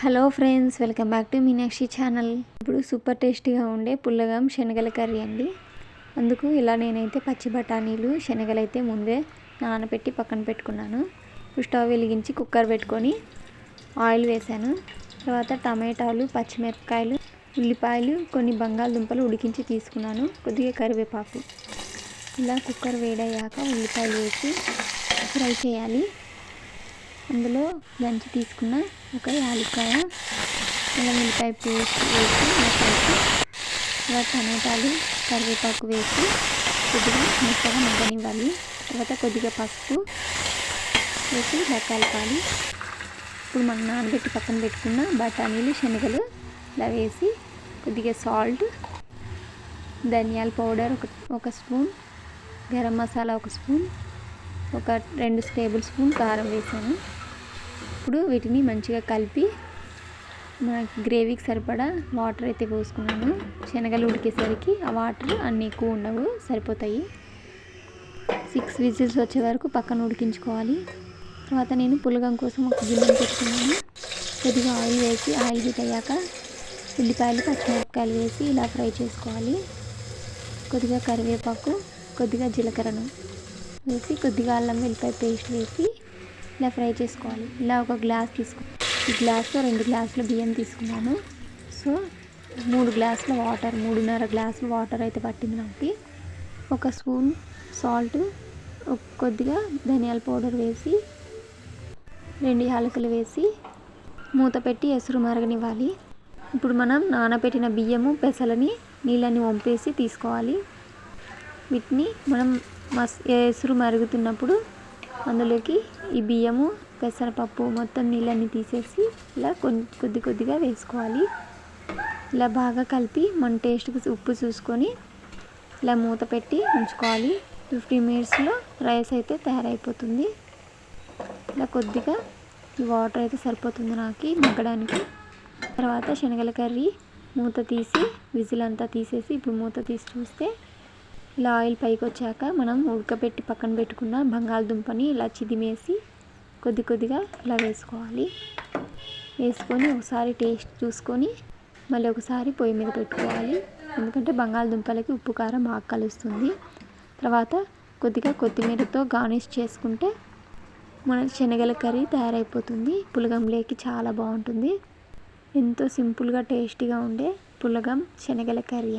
Hello friends welcome back to Meenakshi channel. ఇప్పుడు super టేస్టీగా ఉండే పుల్లగం శనగల కర్రీ అండి. అందుకు ఇలా నేనైతే పచ్చి బఠానీలు శనగలు అయితే ముందే నానబెట్టి పక్కన పెట్టుకున్నాను. స్టవ్ వెలిగించి కుక్కర్ పెట్టుకొని ఆయిల్ వేసాను. తర్వాత టమాటాలు పచ్చిమిరపకాయలు ఉల్లిపాయలు కొన్ని బంగాళదుంపలు ఉడికించి తీసుకున్నాను. కొద్దిగా కరివేపాకు. ఇలా కుక్కర్ వేడయ్యాక ఉల్లిపాయలు వేసి ఫ్రై చేయాలి. అందులో దంచి తీసుకున్న ఒక యాలక్కాయ అలా ఉల్లిపాయ పేస్ట్ వేసి తర్వాత టమాటాలు కరివేపాకు వేసి కొద్దిగా మెత్తగా మగ్గనివ్వాలి. తర్వాత కొద్దిగా పసుపు వేసి ఇలా కలపాలి ఇప్పుడు మనం నానబెట్టి పక్కన పెట్టుకున్న బఠానీలు శనగలు ఇలా వేసి కొద్దిగా సాల్ట్ ధనియాల పౌడర్ ఒక ఒక స్పూన్ గరం మసాలా ఒక స్పూన్ ఒక రెండు టేబుల్ స్పూన్ కారం వేసాను. ఇప్పుడు వీటిని మంచిగా కలిపి మన గ్రేవీకి సరిపడా వాటర్ అయితే పోసుకున్నాను. శనగలు ఉడికేసరికి ఆ వాటర్ అన్నీ ఎక్కువ ఉండవు సరిపోతాయి. సిక్స్ విజిల్స్ వచ్చే వరకు పక్కన ఉడికించుకోవాలి. తర్వాత నేను పులగం కోసం ఒక గిన్నె పెట్టుకున్నాను. కొద్దిగా ఆయిల్ వేసి ఆయిల్ హీట్ అయ్యాక ఉల్లిపాయలు పచ్చిమిరపకాయలు వేసి ఇలా ఫ్రై చేసుకోవాలి. కొద్దిగా కరివేపాకు కొద్దిగా జీలకర్రను వేసి కొద్దిగా అల్లం వెల్లిపాయ పేస్ట్ వేసి ఇలా ఫ్రై చేసుకోవాలి. ఇలా ఒక గ్లాస్ తీసుకో ఈ గ్లాస్లో రెండు గ్లాసులు బియ్యం తీసుకున్నాను. సో మూడు గ్లాసుల వాటర్ మూడున్నర గ్లాసులు వాటర్ అయితే పట్టింది నాకు. ఒక స్పూన్ సాల్ట్ కొద్దిగా ధనియాల పౌడర్ వేసి రెండు యాలకులు వేసి మూత పెట్టి ఎసురు మరగనివ్వాలి. ఇప్పుడు మనం నానబెట్టిన బియ్యము పెసలని నీళ్ళని వంపేసి తీసుకోవాలి. వీటిని మనం మస్ ఎసురు మరుగుతున్నప్పుడు అందులోకి ఈ బియ్యము పెసరపప్పు మొత్తం నీళ్ళని తీసేసి ఇలా కొద్ది కొద్దిగా వేసుకోవాలి. ఇలా బాగా కలిపి మన టేస్ట్కి ఉప్పు చూసుకొని ఇలా మూత పెట్టి ఉంచుకోవాలి. ఫిఫ్టీ మినిట్స్లో రైస్ అయితే తయారైపోతుంది. ఇలా కొద్దిగా ఈ వాటర్ అయితే సరిపోతుంది నాకు మగ్గడానికి. తర్వాత శనగల కర్రీ మూత తీసి విజిల్ అంతా తీసేసి ఇప్పుడు మూత తీసి చూస్తే ఇలా ఆయిల్ పైకి వచ్చాక మనం ఉడకబెట్టి పక్కన పెట్టుకున్న బంగాళదుంపని ఇలా చిదిమేసి కొద్ది కొద్దిగా ఇలా వేసుకోవాలి. వేసుకొని ఒకసారి టేస్ట్ చూసుకొని మళ్ళీ ఒకసారి పొయ్యి మీద పెట్టుకోవాలి. ఎందుకంటే బంగాళదుంపలకి ఉప్పు కారం బాగా కలుస్తుంది. తర్వాత కొద్దిగా కొత్తిమీరతో గార్నిష్ చేసుకుంటే మన శనగల కర్రీ తయారైపోతుంది. పులగంలోకి చాలా బాగుంటుంది. ఎంతో సింపుల్గా టేస్టీగా ఉండే పులగం శనగల కర్రీ